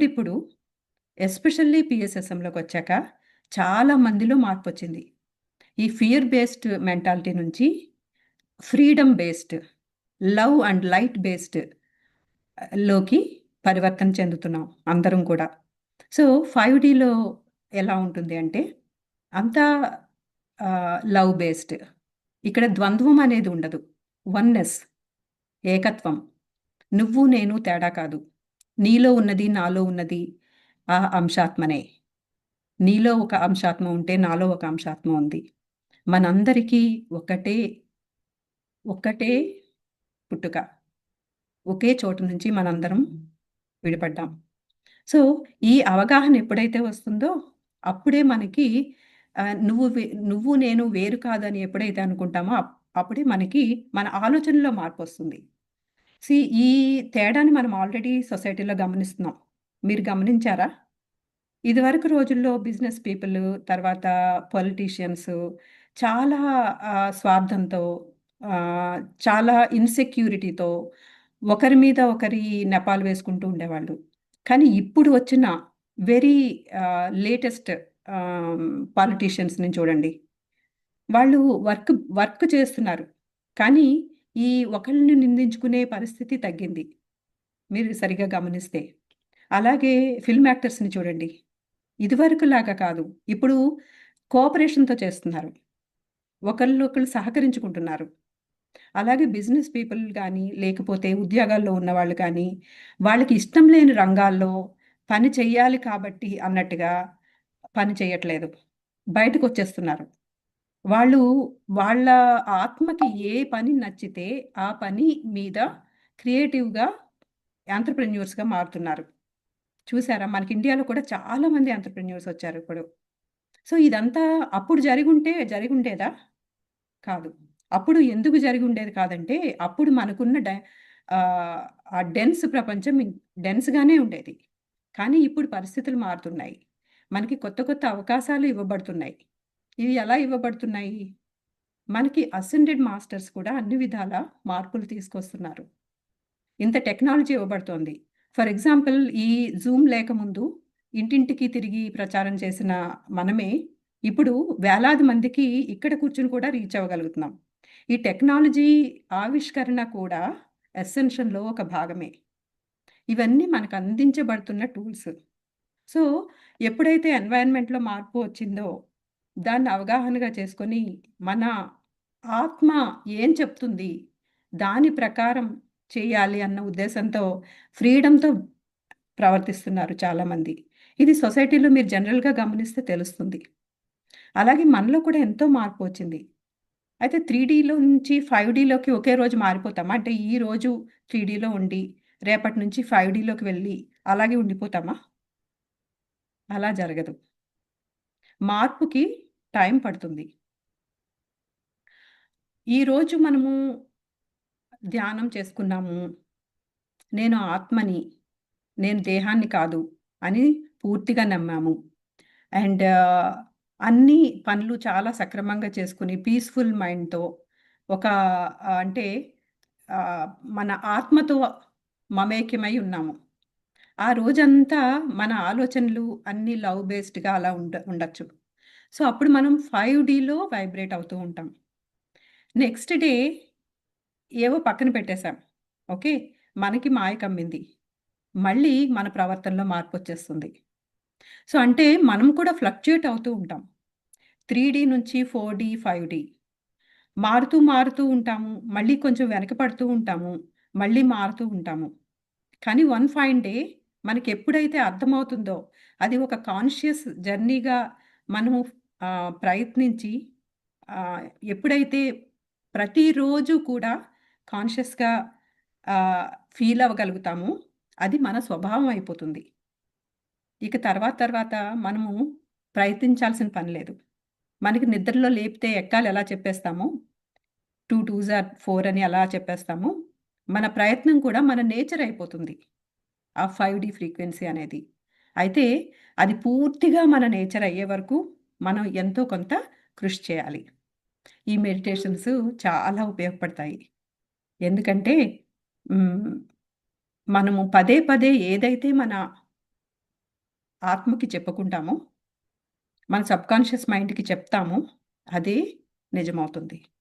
ఇప్పుడిప్పుడు ఎస్పెషల్లీ పీఎస్ఎస్ఎంలోకొచ్చాక చాలా మందిలో మార్పు వచ్చింది ఈ ఫియర్ బేస్డ్ మెంటాలిటీ నుంచి freedom based, love and light బేస్డ్లోకి పరివర్తన చెందుతున్నాం అందరం కూడా. సో, ఫైవ్ డీలో ఎలా ఉంటుంది అంటే అంతా లవ్ బేస్డ్. ఇక్కడ ద్వంద్వం అనేది ఉండదు. వన్నెస్ ఏకత్వం. నువ్వు, నేను తేడా కాదు. నీలో ఉన్నది, నాలో ఉన్నది ఆ అంశాత్మనే. నీలో ఒక అంశాత్మ ఉంటే నాలో ఒక అంశాత్మ ఉంది. మనందరికీ ఒకటే ఒక్కటే పుట్టుక. ఒకే చోటు నుంచి మనందరం విడిపడ్డాం. సో, ఈ అవగాహన ఎప్పుడైతే వస్తుందో అప్పుడే మనకి నువ్వు వే నువ్వు నేను వేరు కాదని ఎప్పుడైతే అనుకుంటామో అప్ అప్పుడే మనకి మన ఆలోచనలో మార్పు వస్తుంది సి ఈ తేడాని మనం ఆల్రెడీ సొసైటీలో గమనిస్తున్నాం. మీరు గమనించారా? ఇదివరకు రోజుల్లో బిజినెస్ పీపుల్ తర్వాత పొలిటీషియన్స్ చాలా స్వార్థంతో చాలా ఇన్‌సెక్యూరిటీతో ఒకరి మీద ఒకరి నెపాలు వేసుకుంటూ ఉండేవాళ్ళు. కానీ ఇప్పుడు వచ్చిన వెరీ లేటెస్ట్ పాలిటీషియన్స్ని చూడండి. వాళ్ళు వర్క్ వర్క్ చేస్తున్నారు. కానీ ఈ ఒకళ్ళని నిందించుకునే పరిస్థితి తగ్గింది. మీరు సరిగా గమనిస్తే. అలాగే ఫిల్మ్ యాక్టర్స్‌ని చూడండి. ఇదివరకు లాగా కాదు. ఇప్పుడు కోఆపరేషన్‌తో చేస్తున్నారు. ఒకళ్ళొకళ్ళు సహకరించుకుంటున్నారు. అలాగే బిజినెస్ పీపుల్ కానీ లేకపోతే ఉద్యోగాల్లో ఉన్నవాళ్ళు కానీ, వాళ్ళకి ఇష్టం లేని రంగాల్లో పని చెయ్యాలి కాబట్టి అన్నట్టుగా పని చేయట్లేదు. బయటకు వచ్చేస్తున్నారు వాళ్ళు వాళ్ళ ఆత్మకి ఏ పని నచ్చితే ఆ పని మీద క్రియేటివ్‌గా ఆంటర్ప్రెన్యూర్స్గా మారుతున్నారు. చూసారా? మనకి ఇండియాలో కూడా చాలా మంది ఆంటర్ప్రెన్యూర్స్ వచ్చారు ఇప్పుడు. సో, ఇదంతా అప్పుడు జరిగుంటే జరిగుండేదా? కాదు. అప్పుడు ఎందుకు జరిగుండేది కాదంటే అప్పుడు మనకున్న డె ఆ డెన్స్ ప్రపంచం డెన్స్‌గానే ఉండేది. కానీ ఇప్పుడు పరిస్థితులు మారుతున్నాయి. మనకి కొత్త కొత్త అవకాశాలు ఇవ్వబడుతున్నాయి. ఇవి ఎలా ఇవ్వబడుతున్నాయి? మనకి అసెండెడ్ మాస్టర్స్ కూడా అన్ని విధాల మార్పులు తీసుకొస్తున్నారు. ఇంత టెక్నాలజీ ఇవ్వబడుతోంది. ఫర్ ఎగ్జాంపుల్ ఈ జూమ్ లేకముందు ఇంటింటికి తిరిగి ప్రచారం చేసిన మనమే ఇప్పుడు వేలాది మందికి ఇక్కడ కూర్చుని కూడా రీచ్ అవ్వగలుగుతున్నాం. ఈ టెక్నాలజీ ఆవిష్కరణ కూడా ఎస్సెన్షన్లో ఒక భాగమే. ఇవన్నీ మనకు అందించబడుతున్న టూల్స్. సో, ఎప్పుడైతే ఎన్వైర్న్‌మెంట్‌లో మార్పు వచ్చిందో దాన్ని అవగాహనగా చేసుకొని మన ఆత్మ ఏం చెప్తుంది? దాని ప్రకారం చేయాలి అన్న ఉద్దేశంతో ఫ్రీడంతో ప్రవర్తిస్తున్నారు చాలామంది. ఇది సొసైటీలో మీరు జనరల్‌గా గమనిస్తే తెలుస్తుంది. అలాగే మనలో కూడా ఎంతో మార్పు వచ్చింది. అయితే త్రీ డీలో నుంచి ఫైవ్ డీలోకి ఒకే రోజు మారిపోతామా? అంటే ఈ రోజు త్రీ డీలో ఉండి రేపటి నుంచి ఫైవ్ డీలోకి వెళ్ళి అలాగే ఉండిపోతామా? అలా జరగదు. మార్పుకి టైం పడుతుంది. ఈరోజు మనము ధ్యానం చేసుకున్నాము. నేను ఆత్మని, నేను దేహాన్ని కాదు అని పూర్తిగా నమ్మాము. అండ్ అన్ని పనులు చాలా సక్రమంగా చేసుకుని పీస్‌ఫుల్ మైండ్‌తో ఒక అంటే మన ఆత్మతో మమేక్యమై ఉన్నాము. ఆ రోజంతా మన ఆలోచనలు అన్ని లవ్ బేస్డ్‌గా అలా ఉండ ఉండొచ్చు. సో, అప్పుడు మనం ఫైవ్ డీలో వైబ్రేట్ అవుతూ ఉంటాం. నెక్స్ట్ డే ఏవో పక్కన పెట్టేశాం ఓకే. మనకి మాయ కమ్మింది. మళ్ళీ మన ప్రవర్తనలో మార్పు వచ్చేస్తుంది సో, అంటే మనం కూడా ఫ్లక్చుయేట్ అవుతూ ఉంటాం. త్రీ డీ నుంచి 4డీ, 5డీ. మారుతూ మారుతూ ఉంటాము. మళ్ళీ కొంచెం వెనకపడుతూ ఉంటాము. మళ్ళీ మారుతూ ఉంటాము. కానీ వన్ ఫైన్ డే మనకి ఎప్పుడైతే అర్థమవుతుందో అది ఒక కాన్షియస్ జర్నీగా మనము ప్రయత్నించి ఎప్పుడైతే ప్రతిరోజు కూడా కాన్షియస్‌గా ఫీల్ అవ్వగలుగుతామో అది మన స్వభావం అయిపోతుంది. ఇక తర్వాత తర్వాత మనము ప్రయత్నించాల్సిన పని లేదు. మనకి నిద్రలో లేపితే ఎక్కాలి ఎలా చెప్పేస్తామో 2 టూస్ ఆర్ ఫోర్ అని అలా చెప్పేస్తామో మన ప్రయత్నం కూడా మన నేచర్ అయిపోతుంది. ఆ ఫైవ్ డి ఫ్రీక్వెన్సీ అనేది. అయితే అది పూర్తిగా మన నేచర్ అయ్యే వరకు మనం ఎంతో కొంత కృషి చేయాలి. ఈ మెడిటేషన్స్ చాలా ఉపయోగపడతాయి. ఎందుకంటే మనము పదే పదే ఏదైతే మన ఆత్మకి చెప్పుకుంటామో, మన సబ్‌కాన్షియస్ మైండ్‌కి చెప్తామో అదే నిజమవుతుంది.